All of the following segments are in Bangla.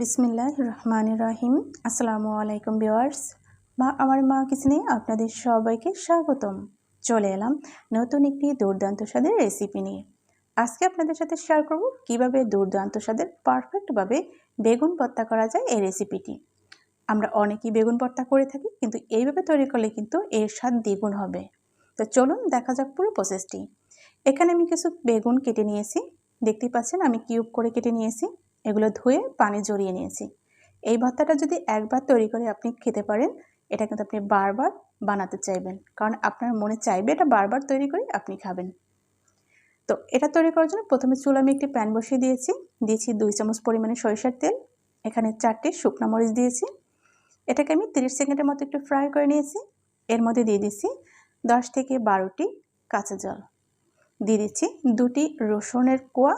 বিসমিল্লাহ রহমান রাহিম আসসালামু আলাইকুম ভিওয়ার্স মা আমার মা কিচেনে আপনাদের সবাইকে স্বাগতম। চলে এলাম নতুন একটি দুর্দান্ত স্বাদের রেসিপি নিয়ে। আজকে আপনাদের সাথে শেয়ার করব কীভাবে দুর্দান্ত স্বাদের পারফেক্টভাবে বেগুন ভর্তা করা যায় এই রেসিপিটি আমরা অনেকেই বেগুন ভর্তা করে থাকি, কিন্তু এইভাবে তৈরি করলে কিন্তু এর স্বাদ দ্বিগুণ হবে। তো চলুন দেখা যাক পুরো প্রসেসটি এখানে আমি কিছু বেগুন কেটে নিয়েছি। দেখতেই পাচ্ছেন আমি কিউব করে কেটে নিয়েছি। এগুলো ধুয়ে পানি জড়িয়ে নিয়েছি। এই ভর্তাটা যদি একবার তৈরি করে আপনি খেতে পারেন, এটা কিন্তু আপনি বারবার বানাতে চাইবেন। কারণ আপনার মনে চাইবে এটা বারবার তৈরি করে আপনি খাবেন। তো এটা তৈরি করার জন্য প্রথমে চুল আমি একটি প্যান বসিয়ে দিয়েছি। দিয়েছি দুই চামচ পরিমাণে সরিষার তেল, এখানে চারটি শুকনো মরিচ দিয়েছি। এটাকে আমি তিরিশ সেকেন্ডের মতো একটু ফ্রাই করে নিয়েছি। এর মধ্যে দিয়ে দিচ্ছি দশ থেকে বারোটি কাঁচা জল। দিয়ে দিচ্ছি দুটি রসুনের কোয়া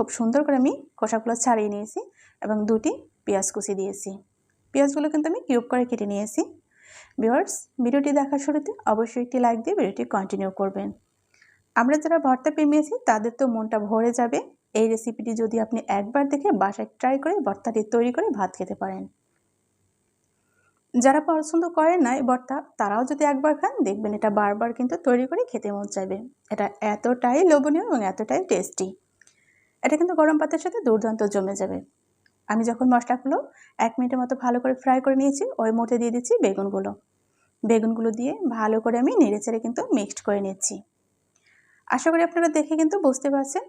খুব সুন্দর করে আমি খোসাগুলো ছাড়িয়ে নিয়েছি এবং দুটি পেঁয়াজ কুচি দিয়েছি। পেঁয়াজগুলো কিন্তু আমি কিউব করে কেটে নিয়েছি। ভিওয়ার্স ভিডিওটি দেখার শুরুতে অবশ্যই একটি লাইক দিয়ে ভিডিওটি কন্টিনিউ করবেন। আমরা যারা ভর্তা পেমিয়েছি তাদের তো মনটা ভরে যাবে। এই রেসিপিটি যদি আপনি একবার দেখে বাসায় ট্রাই করে ভর্তাটি তৈরি করে ভাত খেতে পারেন। যারা পছন্দ করেন না এই ভর্তা, তারাও যদি একবার খান, দেখবেন এটা বারবার কিন্তু তৈরি করে খেতে মন চাইবে। এটা এতটাই লোভনীয় এবং এতটাই টেস্টি। এটা কিন্তু গরম পাতের সাথে দুর্দান্ত জমে যাবে। আমি যখন মশলাগুলো এক মিনিটের মতো ভালো করে ফ্রাই করে নিয়েছি, ওই মধ্যে দিয়ে দিচ্ছি বেগুনগুলো। বেগুনগুলো দিয়ে ভালো করে আমি নেড়েচেড়ে কিন্তু মিক্সড করে নিচ্ছি। আশা করি আপনারা দেখে কিন্তু বুঝতে পারছেন।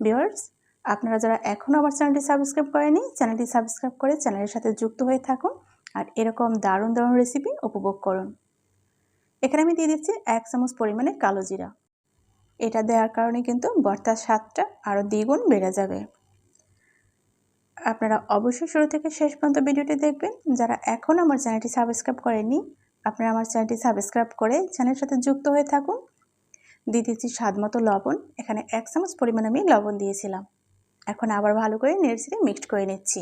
বিয়ার্স আপনারা যারা এখনও আমার চ্যানেলটি সাবস্ক্রাইব করেনি চ্যানেলটি সাবস্ক্রাইব করে চ্যানেলের সাথে যুক্ত হয়ে থাকুন আর এরকম দারুণ দারুণ রেসিপি উপভোগ করুন। এখানে আমি দিয়ে দিচ্ছি এক চামচ পরিমাণে কালো জিরা। এটা দেওয়ার কারণে কিন্তু ভর্তার স্বাদটা আরও দ্বিগুণ বেড়ে যাবে। আপনারা অবশ্যই শুরু থেকে শেষ পর্যন্ত ভিডিওটি দেখবেন। যারা এখন আমার চ্যানেলটি সাবস্ক্রাইব করেনি আপনারা আমার চ্যানেলটি সাবস্ক্রাইব করে চ্যানেলের সাথে যুক্ত হয়ে থাকুন। দিয়ে দিচ্ছি স্বাদ মতো লবণ। এখানে এক চামচ পরিমাণ আমি লবণ দিয়েছিলাম। এখন আবার ভালো করে নেড়ে মিক্সড করে নিচ্ছি।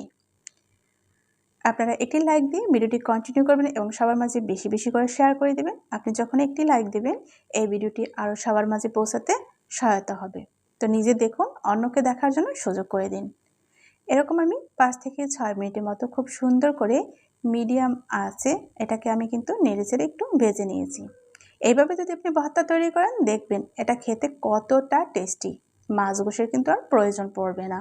আপনারা একটি লাইক দিয়ে ভিডিওটি কন্টিনিউ করবেন এবং সবার মাঝে বেশি বেশি করে শেয়ার করে দেবেন। আপনি যখন একটি লাইক দেবেন, এই ভিডিওটি আরও সবার মাঝে পৌঁছাতে সহায়তা হবে। তো নিজে দেখুন, অন্যকে দেখার জন্য সুযোগ করে দিন। এরকম আমি পাঁচ থেকে ছয় মিনিটের মতো খুব সুন্দর করে মিডিয়াম আছে, এটাকে আমি কিন্তু নেড়ে চেড়ে একটু ভেজে নিয়েছি। এইভাবে যদি আপনি ভর্তা তৈরি করেন, দেখবেন এটা খেতে কতটা টেস্টি মাছ গোসের কিন্তু আর প্রয়োজন পড়বে না।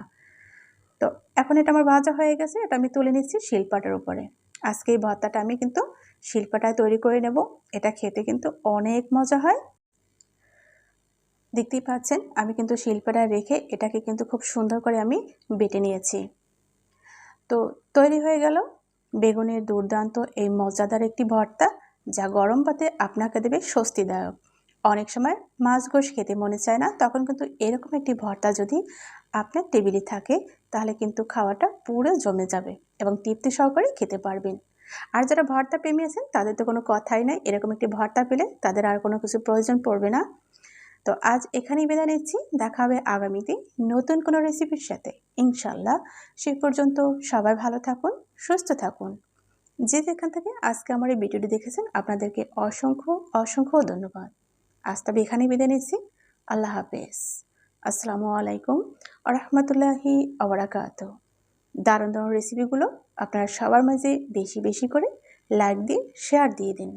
তো এখন এটা আমার ভাজা হয়ে গেছে, এটা আমি তুলে নিচ্ছি শিলপাটার উপরে। আজকে এই ভর্তাটা আমি কিন্তু শিলপাটায় তৈরি করে নেব, এটা খেতে কিন্তু অনেক মজা হয়। দেখতেই পাচ্ছেন, আমি কিন্তু শিল্পাটায় রেখে এটাকে কিন্তু খুব সুন্দর করে আমি বেটে নিয়েছি। তো তৈরি হয়ে গেল বেগুনের দুর্দান্ত এই মজাদার একটি ভর্তা, যা গরম পাতে আপনাকে দেবে স্বস্তিদায়ক। অনেক সময় মাছ গোশ খেতে মনে চায় না, তখন কিন্তু এরকম একটি ভর্তা যদি আপনার টেবিলে থাকে, তাহলে কিন্তু খাওয়াটা পুরো জমে যাবে এবং তৃপ্তি সহকারে খেতে পারবেন। আর যারা ভর্তা প্রেমী আছেন, তাদের তো কোনো কথাই নাই। এরকম একটি ভর্তা পেলে তাদের আর কোনো কিছু প্রয়োজন পড়বে না। তো আজ এখানেই বিদায় নিচ্ছি। দেখা হবে আগামীতে নতুন কোনো রেসিপির সাথে। ইনশাল্লাহ সে পর্যন্ত সবাই ভালো থাকুন, সুস্থ থাকুন। যে যেখান থেকে আজকে আমার এই ভিডিওটি দেখেছেন, আপনাদেরকে অসংখ্য অসংখ্য ধন্যবাদ। আজ তবে এখানেই বিদায় নিচ্ছি। আল্লাহ হাফেজ। আসসালামু আলাইকুম আরহামতুল্লাহি আবরাকাত। দারুণ দারুণ রেসিপিগুলো আপনারা সবার মাঝে বেশি বেশি করে লাইক দিয়ে শেয়ার দিয়ে দিন।